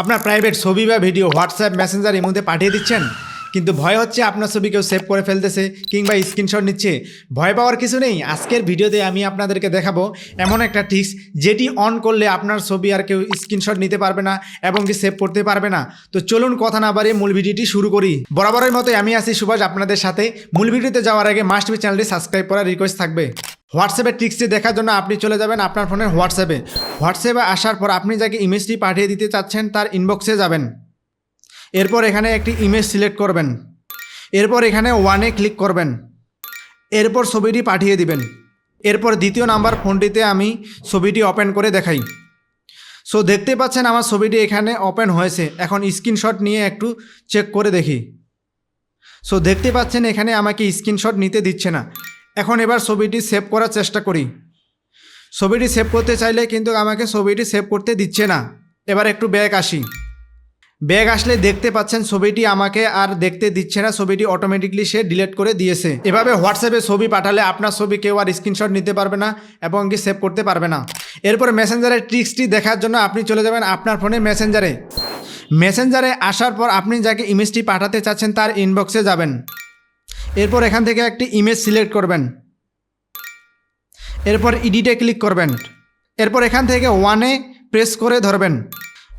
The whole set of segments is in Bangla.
আপনার প্রাইভেট ছবি বা ভিডিও হোয়াটসঅ্যাপ মেসেঞ্জার এর মধ্যে পাঠিয়ে দিচ্ছেন। কিন্তু ভয় হচ্ছে আপনার ছবি কেউ সেভ করে ফেলতেছে কিংবা স্ক্রিনশট নিচ্ছে। ভয় পাওয়ার কিছু নেই, আজকের ভিডিওতে আমি আপনাদেরকে দেখাবো এমন একটা টিক্স যেটি অন করলে আপনার ছবি আর কেউ স্ক্রিনশট নিতে পারবে না এবং কি সেভ করতে পারবে না। তো চলুন কথা না বাড়িয়ে মূল ভিডিওটি শুরু করি। বরাবরের মতোই আমি আছি সুভাষ আপনাদের সাথে। মূল ভিডিওতে যাওয়ার আগে মাস্ট বি চ্যানেলটি সাবস্ক্রাইব করার রিকোয়েস্ট থাকবে। হোয়াটসঅ্যাপের টিক্সটি দেখার জন্য আপনি চলে যাবেন আপনার ফোনের হোয়াটসঅ্যাপে। হোয়াটসঅ্যাপে আসার পর আপনি যাকে ইমেজটি পাঠিয়ে দিতে চাচ্ছেন তার ইনবক্সে যাবেন। এরপর এখানে একটি ইমেজ সিলেক্ট করবেন। এরপর এখানে ওয়ানে ক্লিক করবেন। এরপর ছবিটি পাঠিয়ে দিবেন। এরপর দ্বিতীয় নাম্বার ফোনটিতে আমি ছবিটি ওপেন করে দেখাই। সো দেখতে পাচ্ছেন আমার ছবিটি এখানে ওপেন হয়েছে। এখন স্ক্রিনশট নিয়ে একটু চেক করে দেখি। সো দেখতে পাচ্ছেন এখানে আমাকে স্ক্রিনশট নিতে দিচ্ছে না। এখন এবার ছবিটি সেভ করার চেষ্টা করি। ছবিটি সেভ করতে চাইলে কিন্তু আমাকে ছবিটি সেভ করতে দিচ্ছে না। এবার একটু ব্যাগ আসি। ব্যাগ আসলে দেখতে পাচ্ছেন ছবিটি আমাকে আর দেখতে দিচ্ছে না, ছবিটি অটোমেটিকলি সে ডিলিট করে দিয়েছে। এভাবে হোয়াটসঅ্যাপে ছবি পাঠালে আপনার ছবি কেউ আর স্ক্রিনশট নিতে পারবে না এবং কি সেভ করতে পারবে না। এরপর মেসেঞ্জারের ট্রিক্সটি দেখার জন্য আপনি চলে যাবেন আপনার ফোনে মেসেঞ্জারে মেসেঞ্জারে আসার পর আপনি যাকে ইমেজটি পাঠাতে চাচ্ছেন তার ইনবক্সে যাবেন। এরপর এখান থেকে একটি ইমেজ সিলেক্ট করবেন। এরপর ইডিটে ক্লিক করবেন। এরপর এখান থেকে ওয়ানে প্রেস করে ধরবেন।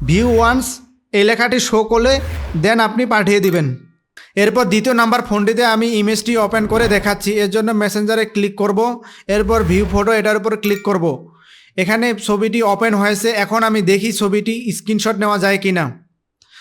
ভিউ ওয়ান্স এই লেখাটি শো করলে দেন আপনি পাঠিয়ে দিবেন। এরপর দ্বিতীয় নাম্বার ফোনটিতে আমি ইমেজটি ওপেন করে দেখাচ্ছি। এর জন্য মেসেঞ্জারে ক্লিক করব। এরপর ভিউ ফটো এটার উপর ক্লিক করব। এখানে ছবিটি ওপেন হয়েছে। এখন আমি দেখি ছবিটি স্ক্রিনশট নেওয়া যায় কি না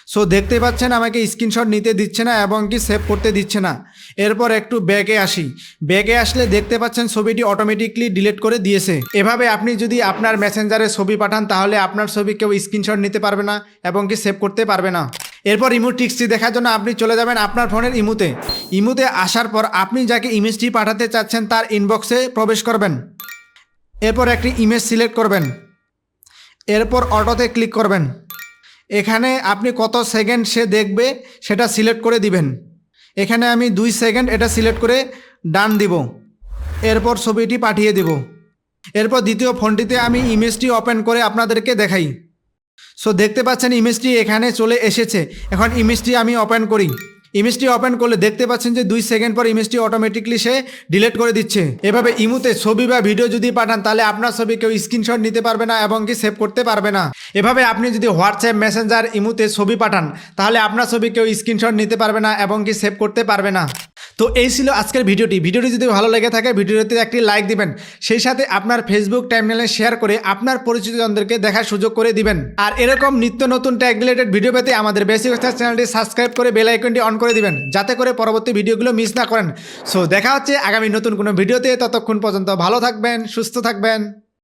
সো দেখতে পাচ্ছেন, আমাকে স্ক্রিনশট নিতে দিচ্ছে না এবং কি সেভ করতে দিচ্ছে না। এরপর একটু ব্যাগে আসি। ব্যাগে আসলে দেখতে পাচ্ছেন, ছবিটি অটোমেটিকলি ডিলিট করে দিয়েছে। এভাবে আপনি যদি আপনার মেসেঞ্জারে ছবি পাঠান, তাহলে আপনার ছবি কেউ স্ক্রিনশট নিতে পারবে না এবং কি সেভ করতে পারবে না। এরপর ইমো টিক্সটি দেখার জন্য আপনি চলে যাবেন আপনার ফোনের ইমুতে। ইমুতে আসার পর আপনি যাকে ইমেজটি পাঠাতে চাচ্ছেন, তার ইনবক্সে প্রবেশ করবেন। এরপর একটি ইমেজ সিলেক্ট করবেন। এরপর অটোতে ক্লিক করবেন। এখানে আপনি কত সেকেন্ড সে দেখবে, সেটা সিলেক্ট করে দিবেন। এখানে আমি দুই সেকেন্ড এটা সিলেক্ট করে ডান দিব। এরপর ছবিটি পাঠিয়ে দিব। এরপর দ্বিতীয় ফোনটিতে আমি ইমেজটি ওপেন করে আপনাদেরকে দেখাই। সো দেখতে পাচ্ছেন ইমেজটি এখানে চলে এসেছে। এখন ইমেজটি আমি ওপেন করি। ইমেজটি ওপেন করলে দেখতে পাচ্ছেন যে দুই সেকেন্ড পর ইমেজটি অটোমেটিকলি সে ডিলেট করে দিচ্ছে। এভাবে ইমুতে ছবি বা ভিডিও যদি পাঠান, তাহলে আপনার ছবি কেউ স্ক্রিনশট নিতে পারবে না এবং কি সেভ করতে পারবে না। এভাবে আপনি যদি হোয়াটসঅ্যাপ মেসেঞ্জার ইমুতে ছবি পাঠান, তাহলে আপনার ছবি কেউ স্ক্রিনশট নিতে পারবে না এবং কি সেভ করতে পারবে না। তো এই ছিল আজকের ভিডিওটি। ভিডিওটি যদি ভালো লেগে থাকে ভিডিওতে একটি লাইক দিবেন। সেই সাথে আপনার ফেসবুক টাইমলাইনে শেয়ার করে আপনার পরিচিতজনদেরকে দেখার সুযোগ করে দিবেন। আর এরকম নিত্য নতুন ট্যাগ রিলেটেড ভিডিও পেতে আমাদের বেসিক চ্যানেলটি সাবস্ক্রাইব করে বেল আইকনটি অন করে দিবেন, যাতে করে পরবর্তী ভিডিওগুলো মিস না করেন। সো দেখা হচ্ছে আগামী নতুন কোনো ভিডিওতে ততক্ষণ পর্যন্ত ভালো থাকবেন, সুস্থ থাকবেন।